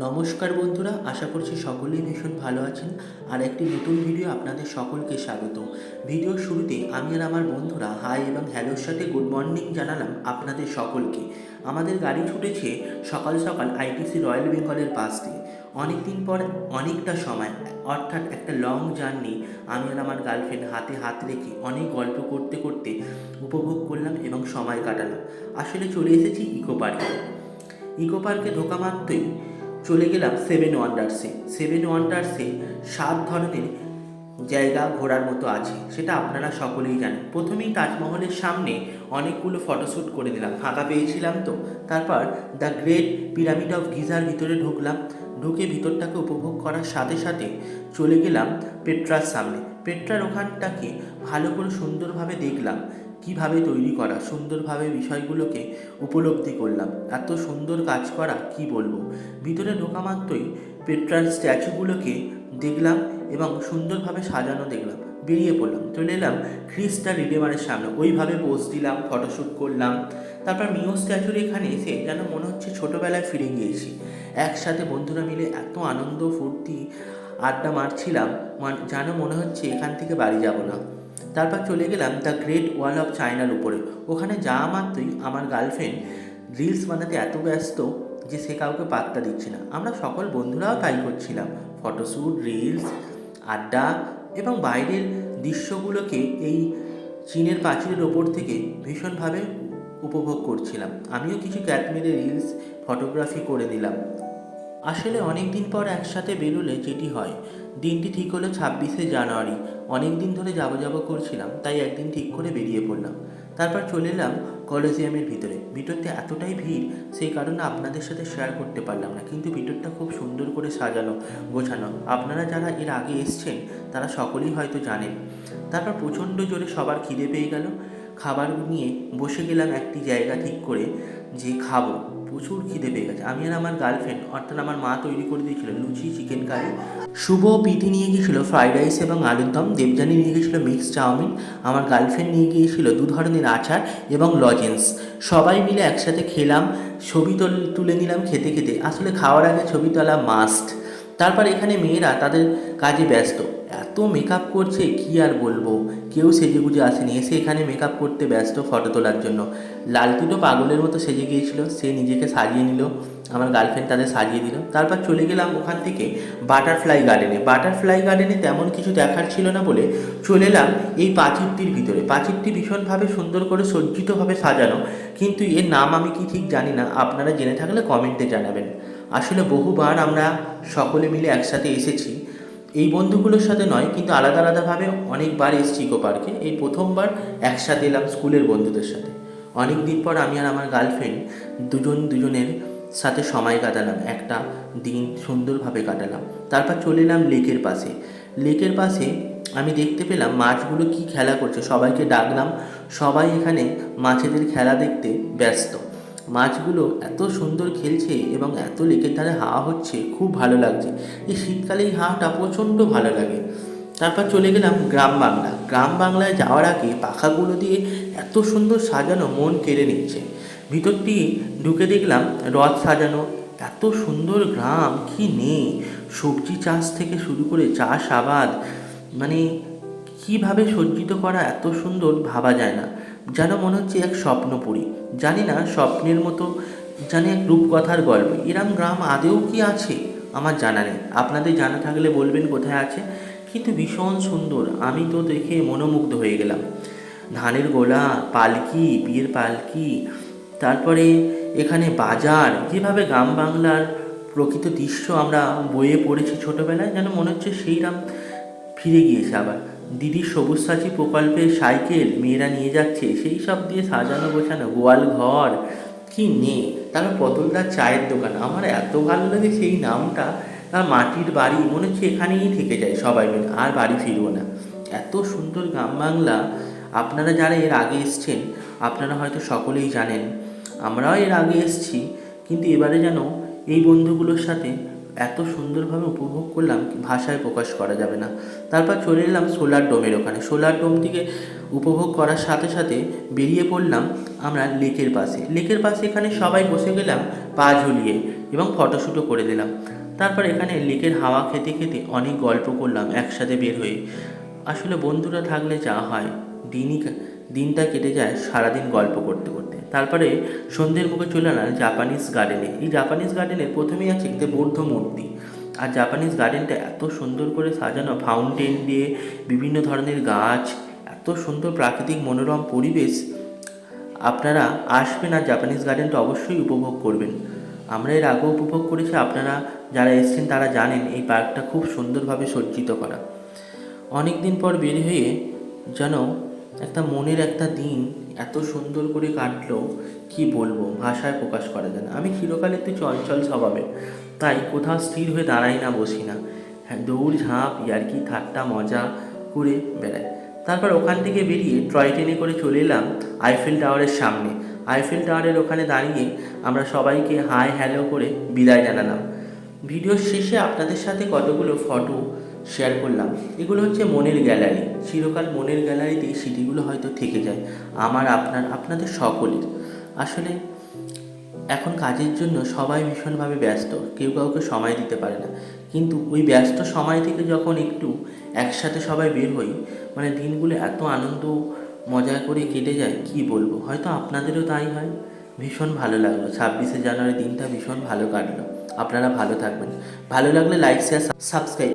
নমস্কার বন্ধুরা, আশা করছি সকলেই ভীষণ ভালো আছেন। আর একটি নতুন ভিডিও আপনাদের সকলকে স্বাগত। ভিডিওর শুরুতে আমি আর আমার বন্ধুরা হাই এবং হ্যালোর সাথে গুড মর্নিং জানালাম আপনাদের সকলকে। আমাদের গাড়ি ছুটেছে সকাল সকাল আইটিসি রয়্যাল বেঙ্গলের পাশ দিয়ে। অনেক দিন পর অনেকটা সময়, অর্থাৎ একটা লং জার্নি আমি আর আমার গার্লফ্রেন্ড হাতে হাত রেখে অনেক গল্প করতে করতে উপভোগ করলাম এবং সময় কাটালাম। আসলে চলে এসেছি ইকো পার্কে। ইকো পার্কে ঢোকা মাত্রই চলে গেলাম সেভেন ওয়ান্ডার্সে সেভেন ওয়ান্ডার্সে সাত ধরনের জায়গা ঘোরার মতো আছে, সেটা আপনারা সকলেই জানেন। প্রথমেই তাজমহলের সামনে অনেকগুলো ফটোশ্যুট করে দিলাম ফাঁকা পেয়েছিলাম তো। তারপর দ্য গ্রেট পিরামিড অফ গিজার ভিতরে ঢুকলাম, ঢুকে ভিতরটাকে উপভোগ করার সাথে সাথে চলে গেলাম পেট্রার সামনে। পেট্রার ওখানটাকে ভালো করে সুন্দরভাবে দেখলাম। কীভাবে তৈরি করা, সুন্দরভাবে বিষয়গুলোকে উপলব্ধি করলাম, এত সুন্দর কাজ করা কি বলব? ভিতরে ঢোকা মাত্রই পেট্রার স্ট্যাচুগুলোকে দেখলাম এবং সুন্দরভাবে সাজানো দেখলাম, বেরিয়ে পড়লাম, চলে এলাম খ্রিস্টা রিডেমারের সামনে, ওইভাবে পোস্ট দিলাম ফটোশ্যুট করলাম, তারপর মিও স্ট্যাচুর এখানে এসে যেন মনে হচ্ছে ছোটোবেলায় ফিরে গিয়েছি, একসাথে বন্ধুরা মিলে এত আনন্দ ফুর্তি আড্ডা মারছিলাম, মান- যেন মনে হচ্ছে এখান থেকে বাড়ি যাব না। তারপর চলে গেলাম দ্য গ্রেট ওয়াল অফ চায়নার উপরে। ওখানে যাওয়া মাত্রই আমার গার্লফ্রেন্ড রিলস বানাতে এত ব্যস্ত যে সে কাউকে পাত্তা দিচ্ছে না। আমরা সকল বন্ধুরাও তাই করছিলাম। ফটোশ্যুট রিলস, আড্ডা এবং বাইরের দৃশ্যগুলোকে এই চীনের প্রাচীরের ওপর থেকে ভীষণভাবে উপভোগ করছিলাম। আমিও কিছু ক্যাট মেরে রিলস, ফটোগ্রাফি করে নিলাম। আসলে অনেক দিন পর একসাথে বেরোলে যেটি হয়, দিনটি ঠিক হলো ছাব্বিশে জানুয়ারি। অনেক দিন ধরে যাব যাব করছিলাম, তাই একদিন ঠিক করে বেরিয়ে পড়লাম। তারপর চলে এলাম কলেজিয়ামের ভিতরে। ভিতরটা এতটাই ভিড়, সেই কারণে আপনাদের সাথে শেয়ার করতে পারলাম না। কিন্তু ভিতরটা খুব সুন্দর করে সাজানো, গোছানো। আপনারা যারা এর আগে এসছেন, তারা সকলেই হয়তো জানেন। তারপর প্রচণ্ড জোরে সবার খিদে পেয়ে গেল। খাবার নিয়ে বসে গেলাম একটি জায়গা ঠিক করে, যে খাব। প্রচুর খিদে পেয়ে গেছে। আমি আর আমার গার্লফ্রেন্ড অর্থাৎ আমার মা তৈরি করে দিয়েছিল লুচি চিকেন কারি শুভ পিটি নিয়ে গিয়েছিল ফ্রাইড রাইস এবং আলুর দম দেবজানি নিয়ে গিয়েছিল মিক্স চাউমিন, আমার গার্লফ্রেন্ড নিয়ে গিয়েছিল দু ধরনের আচার এবং লজেন্স সবাই মিলে একসাথে খেলাম, ছবি তুলে নিলাম খেতে খেতে। আসলে খাওয়ার আগে ছবি তোলা মাস্ট তারপর এখানে মেয়েরা তাদের কাজে ব্যস্ত। এত মেকআপ করছে, কি আর বলব? কেউ সেজে গুজে আসেনি। এসে এখানে মেকআপ করতে ব্যস্ত ফটো তোলার জন্য। লালটুটো পাগলের মতো সেজে গিয়েছিল। সে নিজেকে সাজিয়ে নিল। আমার গার্লফ্রেন্ড তাদের সাজিয়ে দিল। তারপর চলে গেলাম ওখান থেকে বাটারফ্লাই গার্ডেনে বাটারফ্লাই গার্ডেনে তেমন কিছু দেখার ছিল না বলে চলে এলাম এই পাঁচিরটির ভিতরে। পাঁচিরটি ভীষণভাবে সুন্দর করে সজ্জিতভাবে সাজানো। কিন্তু এর নাম আমি কি ঠিক জানি না। আপনারা জেনে থাকলে কমেন্টে জানাবেন। আসলে বহুবার আমরা সকলে মিলে একসাথে এসেছি। এই বন্ধুগুলোর সাথে নয়, কিন্তু আলাদা আলাদাভাবে অনেকবার এসেছি ইকো পার্কে। এই প্রথমবার একসাথে এলাম স্কুলের বন্ধুদের সাথে। অনেক দিন পর আমি আর আমার গার্লফ্রেন্ড দুজন দুজনের সাথে সময় কাটালাম। একটা দিন সুন্দরভাবে কাটালাম। তারপর চলে এলাম লেকের পাশে। লেকের পাশে আমি দেখতে পেলাম মাছগুলো কি খেলা করছে, সবাইকে ডাকলাম। সবাই এখানে মাছেদের খেলা দেখতে ব্যস্ত। মাছগুলো এত সুন্দর খেলছে এবং এত লেকের ধারে হাওয়া হচ্ছে, খুব ভালো লাগছে। এই শীতকালে এই হাওয়াটা প্রচণ্ড ভালো লাগে। তারপর চলে গেলাম গ্রাম বাংলা। গ্রাম বাংলায় যাওয়ার আগে পাখাগুলো দিয়ে এত সুন্দর সাজানো মন কেড়ে নিচ্ছে। ভিতরটি ঢুকে দেখলাম রথ সাজানো। এত সুন্দর গ্রাম, কি নেই? সবজি চাষ থেকে শুরু করে চাষ আবাদ মানে কীভাবে সজ্জিত করা এত সুন্দর ভাবা যায় না। যেন মনে হচ্ছে এক স্বপ্নপুরী। জানি না, স্বপ্নের মতো, জানি এক রূপকথার গল্প। এরম গ্রাম আদেও কি আছে? আমার জানা নেই। আপনাদের জানা থাকলে বলবেন কোথায় আছে। কিন্তু ভীষণ সুন্দর। আমি তো দেখে মনোমুগ্ধ হয়ে গেলাম। ধানের গোলা, পালকি বিয়ের পালকি, তারপরে এখানে বাজার। যেভাবে গ্রাম বাংলার প্রকৃত দৃশ্য আমরা বইয়ে পড়েছি ছোটোবেলায়, যেন মনে হচ্ছে সেইরাম ফিরে গিয়েছে আবার। দিদির সবুজ সাথী প্রকল্পের সাইকেল, মেয়েরা নিয়ে যাচ্ছে, সেই সব দিয়ে সাজানো গোছানো, গোয়াল ঘর। কি নেই তারপর পটলদার চায়ের দোকান। আমার এত ভালো লাগে সেই নামটা। আর মাটির বাড়ি, মনে হচ্ছে এখানেই থেকে যায় সবাই মিলে, আর বাড়ি ফিরবো না। এত সুন্দর গ্রাম বাংলা। আপনারা যারা এর আগে এসছেন, আপনারা হয়তো সকলেই জানেন, আমরাও এর আগে এসছি, কিন্তু এবারে যেন এই বন্ধুগুলোর সাথে এত সুন্দরভাবে উপভোগ করলাম ভাষায় প্রকাশ করা যাবে না। তারপর চলে এলাম সোলার ডোমের ওখানে। সোলার ডোম থেকে উপভোগ করার সাথে সাথে বেরিয়ে পড়লাম আমরা লেকের পাশে। লেকের পাশে এখানে সবাই বসে গেলাম পা ঝুলিয়ে এবং ফটোশ্যুটও করে দিলাম। তারপর এখানে লেকের হাওয়া খেতে খেতে অনেক গল্প করলাম একসাথে বের হয়ে। আসলে বন্ধুরা থাকলে যা হয়। দিনই দিনটা কেটে যায় সারাদিন গল্প করতে করতে। তারপরে সন্ধ্যের মুখে চলে এলাম জাপানিজ গার্ডেনে এই জাপানিজ গার্ডেনে প্রথমেই আছে একটি বৌদ্ধ মূর্তি। আর জাপানিজ গার্ডেনটা এত সুন্দর করে সাজানো ফাউন্টেন দিয়ে বিভিন্ন ধরনের গাছ, এত সুন্দর প্রাকৃতিক মনোরম পরিবেশ। আপনারা আসবেন আর জাপানিজ গার্ডেনটা অবশ্যই উপভোগ করবেন। আমরা এর আগেও উপভোগ করেছি, আপনারা যারা এসেছেন তারা জানেন এই পার্কটা খুব সুন্দরভাবে সজ্জিত করা। অনেক দিন পর বের হয়ে যেন একটা মনের একটা দিন এত সুন্দর করে কাটলো, কি বলব? ভাষায় প্রকাশ করা যায় না। আমি চিরকাল একটু চঞ্চল স্বভাবের। তাই কোথাও স্থির হয়ে দাঁড়াই না, বসি না। হ্যাঁ দৌড়, ঝাঁপ, ইয়ার্কি, ঠাট্টা, মজা করে বেড়াই। তারপর ওখান থেকে বেরিয়ে টয় ট্রেনে করে চলে এলাম আইফেল টাওয়ারের সামনে। আইফেল টাওয়ারের ওখানে দাঁড়িয়ে আমরা সবাইকে হাই হ্যালো করে বিদায় জানালাম। ভিডিওর শেষে আপনাদের সাথে কতগুলো ফটো শেয়ার করলাম। এগুলো হচ্ছে মনের গ্যালারি। চিরকাল মনের গ্যালারিতে এই স্মৃতিগুলো হয়তো থেকে যায়। আমার, আপনার, আপনাদের সকলের। আসলে এখন কাজের জন্য সবাই ভীষণভাবে ব্যস্ত। কেউ কাউকে সময় দিতে পারে না। কিন্তু ওই ব্যস্ত সময় থেকে যখন একটু একসাথে সবাই বের হই মানে দিনগুলো এত আনন্দ, মজা করে কেটে যায়, কি বলব? হয়তো আপনাদেরও তাই হয়। ভীষণ ভালো লাগল। ছাব্বিশে জানুয়ারি দিনটা ভীষণ ভালো কাটলো। আপনারা ভালো থাকবেন। ভালো লাগলে লাইক শেয়ার সাবস্ক্রাইব